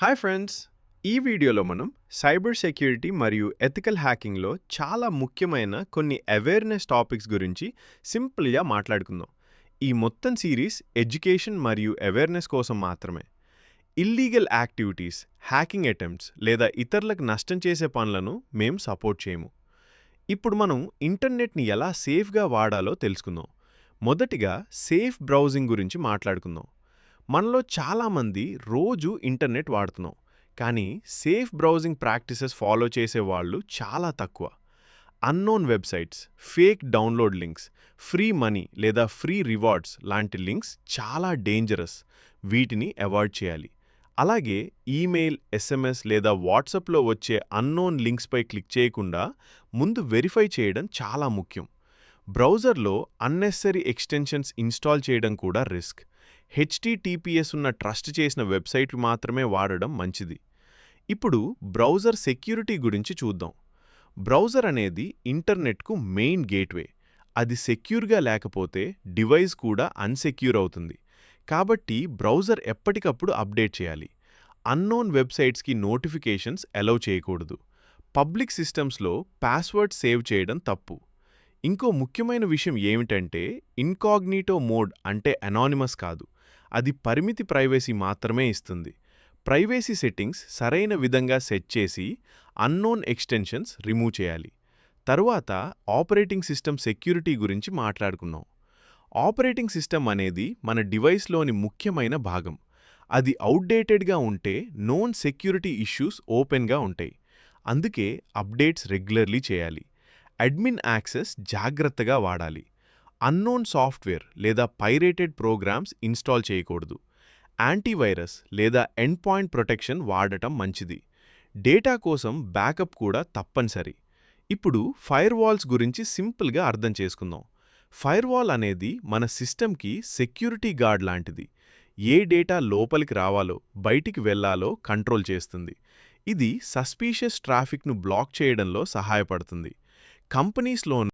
Hi friends ఈ వీడియోలో మనం సైబర్ సెక్యూరిటీ మరియు ఎథికల్ హ్యాకింగ్లో చాలా ముఖ్యమైన కొన్ని అవేర్నెస్ టాపిక్స్ గురించి సింపుల్గా మాట్లాడుకుందాం. ఈ మొత్తం సిరీస్ ఎడ్యుకేషన్ మరియు అవేర్నెస్ కోసం మాత్రమే. ఇల్లీగల్ యాక్టివిటీస్ హ్యాకింగ్ అటెంప్ట్స్ లేదా ఇతరులకు నష్టం చేసే పనులను మేం సపోర్ట్ చేయము. ఇప్పుడు మనం ఇంటర్నెట్ని ఎలా సేఫ్గా వాడాలో తెలుసుకుందాం. మొదటిగా సేఫ్ బ్రౌజింగ్ గురించి మాట్లాడుకుందాం. మనలో చాలామంది రోజు ఇంటర్నెట్ వాడుతున్నాం కానీ సేఫ్ బ్రౌజింగ్ ప్రాక్టీసెస్ ఫాలో చేసే వాళ్ళు చాలా తక్కువ. Unknown websites fake download links free money లేదా ఫ్రీ రివార్డ్స్ లాంటి లింక్స్ చాలా డేంజరస్. వీటిని అవాయిడ్ చేయాలి. అలాగే ఈమెయిల్ ఎస్ఎంఎస్ లేదా వాట్సాప్లో వచ్చే అన్నోన్ లింక్స్పై క్లిక్ చేయకుండా ముందు వెరిఫై చేయడం చాలా ముఖ్యం. బ్రౌజర్లో అన్నెసరీ ఎక్స్టెన్షన్స్ ఇన్స్టాల్ చేయడం కూడా రిస్క్. హెచ్టిటిపిఎస్ ఉన్న ట్రస్ట్ చేసిన వెబ్సైట్లు మాత్రమే వాడడం మంచిది. ఇప్పుడు బ్రౌజర్ సెక్యూరిటీ గురించి చూద్దాం. బ్రౌజర్ అనేది ఇంటర్నెట్కు మెయిన్ గేట్వే. అది సెక్యూర్గా లేకపోతే డివైస్ కూడా అన్సెక్యూర్ అవుతుంది. కాబట్టి బ్రౌజర్ ఎప్పటికప్పుడు అప్డేట్ చేయాలి. అన్నోన్ వెబ్సైట్స్కి నోటిఫికేషన్స్ అలౌ చేయకూడదు. పబ్లిక్ సిస్టమ్స్లో పాస్వర్డ్ సేవ్ చేయడం తప్పు. ఇంకో ముఖ్యమైన విషయం ఏమిటంటే ఇన్కాగ్నిటో మోడ్ అంటే అనానిమస్ కాదు. అది పరిమితి ప్రైవసీ మాత్రమే ఇస్తుంది. ప్రైవసీ సెట్టింగ్స్ సరైన విధంగా సెట్ చేసి అన్నోన్ ఎక్స్టెన్షన్స్ రిమూవ్ చేయాలి. తరువాత ఆపరేటింగ్ సిస్టమ్ సెక్యూరిటీ గురించి మాట్లాడుకున్నాం ఆపరేటింగ్ సిస్టమ్ అనేది మన డివైస్లోని ముఖ్యమైన భాగం. అది అవుట్డేటెడ్గా ఉంటే నోన్ సెక్యూరిటీ ఇష్యూస్ ఓపెన్గా ఉంటాయి. అందుకే అప్డేట్స్ రెగ్యులర్లీ చేయాలి. అడ్మిన్ యాక్సెస్ జాగ్రత్తగా వాడాలి. అన్నోన్ సాఫ్ట్వేర్ లేదా పైరేటెడ్ ప్రోగ్రామ్స్ ఇన్స్టాల్ చేయకూడదు. యాంటీవైరస్ లేదా ఎండ్ పాయింట్ ప్రొటెక్షన్ వాడటం మంచిది. డేటా కోసం బ్యాకప్ కూడా తప్పనిసరి. ఇప్పుడు ఫైర్ వాల్స్ గురించి సింపుల్గా అర్థం చేసుకుందాం. ఫైర్వాల్ అనేది మన సిస్టమ్కి సెక్యూరిటీ గార్డ్ లాంటిది. ఏ డేటా లోపలికి రావాలో బయటికి వెళ్ళాలో కంట్రోల్ చేస్తుంది. ఇది సస్పీషియస్ ట్రాఫిక్ను బ్లాక్ చేయడంలో సహాయపడుతుంది. కంపెనీస్లో